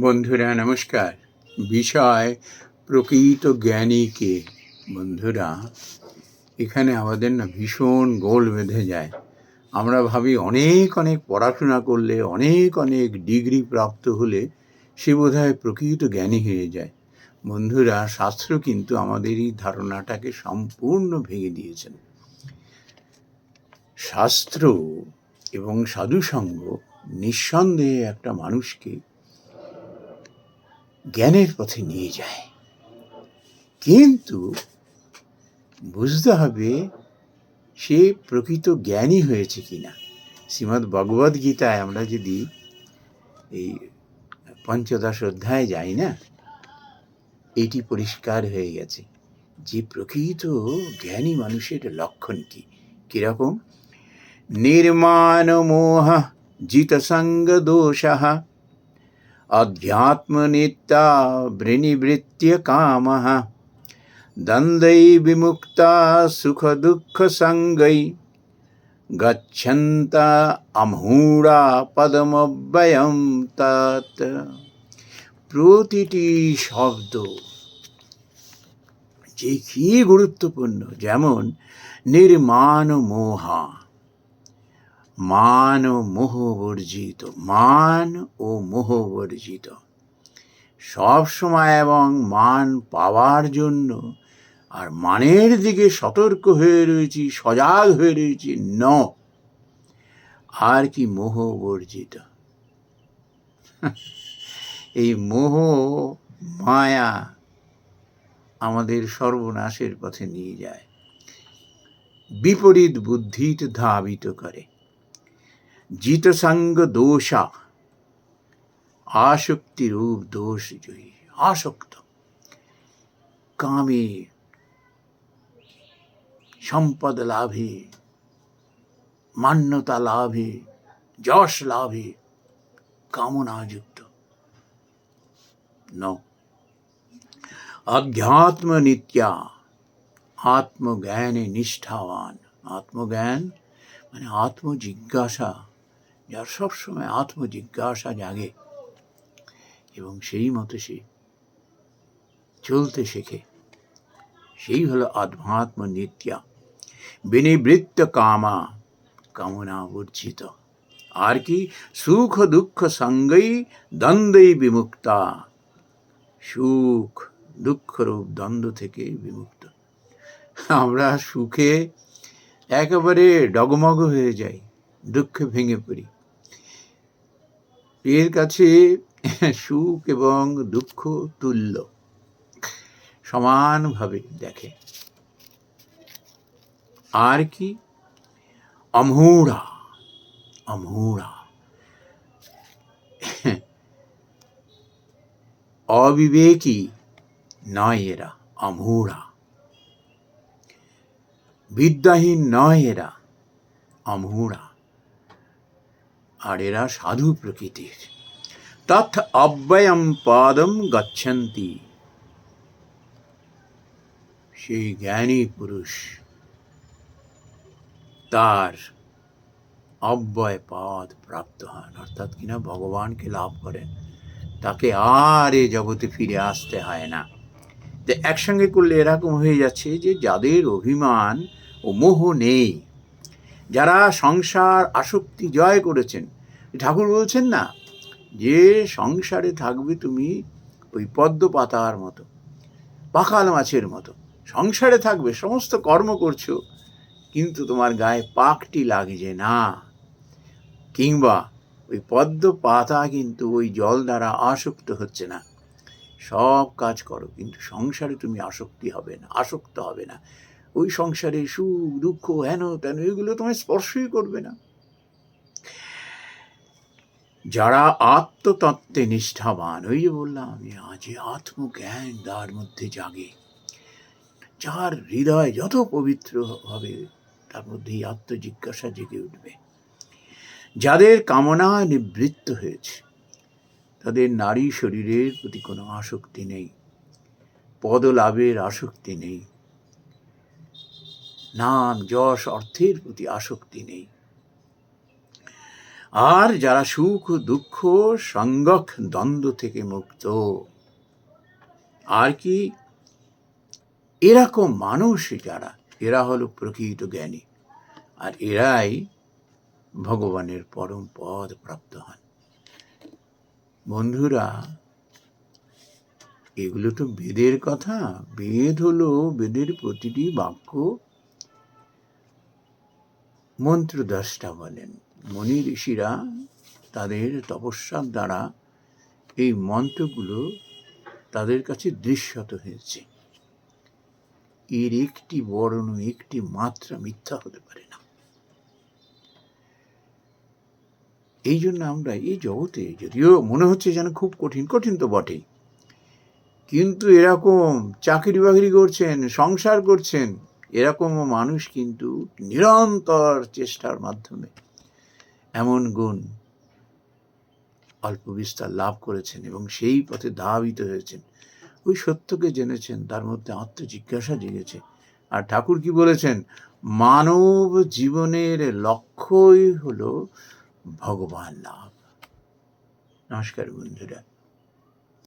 বন্ধুরা, নমস্কার। বিষয় প্রকৃত জ্ঞানীকে বন্ধুরা, এখানে আমাদের না ভীষণ গোল বেঁধে যায়। আমরা ভাবি অনেক অনেক পড়াশোনা করলে, অনেক অনেক ডিগ্রি প্রাপ্ত হলে সে বোধহয় প্রকৃত জ্ঞানী হয়ে যায়। বন্ধুরা, শাস্ত্র কিন্তু আমাদের এই ধারণাটাকে সম্পূর্ণ ভেঙে দিয়েছেন। শাস্ত্র এবং সাধুসঙ্গ নিঃসন্দেহে একটা মানুষকে জ্ঞানের পথে নিয়ে যায়। কিন্তু বুঝতে হবে সে প্রকৃত জ্ঞানী হয়েছে কিনা। শ্রীমদ্ ভগবদ গীতায় আমরা যদি এই পঞ্চদশ অধ্যায় যাই না, এটি পরিষ্কার হয়ে গেছে যে প্রকৃত জ্ঞানী মানুষের লক্ষণ কি? কীরকম? নির্মাণ মোহ জিতসঙ্গ দোষः अध्यात्मनित्या वृणिवृत्य कामः द्वन्द्वै विमुक्ता सुखदुःखसङ्गै गच्छन्त अमूढा পদমব্যয়ম তৎ প্রতিটি শব্দ যে কি গুরুত্বপূর্ণ যেমন নির্মাণ মোহা মান ও মোহ বর্জিত, মান ও মোহ বর্জিত। সব সময় এবং মান পাওয়ার জন্য আর মানের দিকে সতর্ক হয়ে রয়েছি, সজাগ হয়ে রয়েছি, ন। আর কি মোহ বর্জিত? এই মোহ, মায়া আমাদের সর্বনাশের পথে নিয়ে যায়। বিপরীত বুদ্ধিতে ধাবিত করে। জিতসঙ্গ দোষা আসক্তি রূপ দোষ জয়ী আসক্ত কামে সম্পদ লাভে মান্যতা লাভে যশ লাভে কামনাযুক্ত ন অধ্যাত্ম নিত্যা আত্মজ্ঞানে নিষ্ঠাবান আত্মজ্ঞান মানে আত্মজিজ্ঞাসা যার সবসময় আত্মজিজ্ঞাসা জাগে এবং সেই মতো সে চলতে শেখে। সেই হলো আধ্যাত্ম নিত্যা বিনিবৃত্ত কামা কামনা বর্জিত। আর কি? সুখ দুঃখ সঙ্গেই দ্বন্দ্বই বিমুক্তা। সুখ দুঃখরূপ দ্বন্দ্ব থেকে বিমুক্ত। আমরা সুখে একেবারে ডগমগ হয়ে যাই, দুঃখে ভেঙে পড়ি। এর কাছে সুখ এবং দুঃখ তুল্য। সমানভাবে দেখে। আর কি? অমূঢ়া অমূঢ়া অবিবেকী নয় এরা অমূঢ়া বিদ্যাহীন নয় এরা অমূঢ়া আর এরা সাধু প্রকৃতির। তথ অব্যয়ম পাদম গচ্ছন্তি। সেই জ্ঞানী পুরুষ তার অব্যয় পদ প্রাপ্ত হন। অর্থাৎ কিনা ভগবানকে লাভ করেন। তাকে আর এ জগতে ফিরে আসতে হয় না। একসঙ্গে করলে এরকম হয়ে যাচ্ছে যে যাদের অভিমান ও মোহ নেই। যারা সংসার আসক্তি জয় করেছেন, ঠাকুর বলছেন না, যে সংসারে থাকবে তুমি ওই পদ্ম পাতার মতো, পাকাল মাছের মতো, সংসারে থাকবে, সমস্ত কর্ম করছ, কিন্তু তোমার গায়ে পাকটি লাগছে না। কিংবা ওই পদ্ম পাতা কিন্তু ওই জল দ্বারা আসক্ত হচ্ছে না। সব কাজ করো, কিন্তু সংসারে তুমি আসক্তি হবে না, আসক্ত হবে না। ওই সংসারে সুখ, দুঃখ, হেন তেন, এগুলো তোমায় স্পর্শই করবে না। যারা আত্মতত্ত্বে নিষ্ঠাবান, ওই যে বললাম আমি আজ আত্মজ্ঞান তার মধ্যে জাগে। যার হৃদয় যত পবিত্র হবে, তার মধ্যেই আত্মজিজ্ঞাসা জেগে উঠবে। যাদের কামনা নিবৃত্ত হয়েছে, তাদের নারী শরীরের প্রতি কোনো আসক্তি নেই, পদলাভের আসক্তি নেই নাম, যশ, অর্থের প্রতি আসক্তি নেই। আর যারা সুখ, দুঃখ সংগক দ্বন্দ্ব থেকে মুক্ত, আর কি? এরকম মানুষ যারা, এরা হলো প্রকৃত জ্ঞানী, আর এরাই ভগবানের পরম পদ প্রাপ্ত হন। বন্ধুরা, এগুলো তো বেদের কথা। বেদ হলো বেদের প্রতিটি বাক্য। মন্ত্রদ্রষ্টা বলেন মনি ঋষিরা তাদের তপস্যার দ্বারা এই মন্ত্রগুলো তাদের কাছে দৃশ্যত হয়েছে। এর একটি বর্ণ, একটি মাত্রা মিথ্যা হতে পারে না। এই জন্য আমরা এই জগতে যদিও মনে হচ্ছে যেন খুব কঠিন কঠিন তো বটেই। কিন্তু এরকম চাকরি বাকরি করছেন, সংসার করছেন এরকমও মানুষ কিন্তু নিরন্তর চেষ্টার মাধ্যমে এমন গুণ অল্প বিস্তার লাভ করেছেন এবং সেই পথে ধাবিত হয়েছেন। ওই সত্যকে জেনেছেন, তার মধ্যে আত্মজিজ্ঞাসা জেগেছে। আর ঠাকুর কি বলেছেন? মানব জীবনের লক্ষ্যই হলো ভগবান লাভ। নমস্কার বন্ধুরা।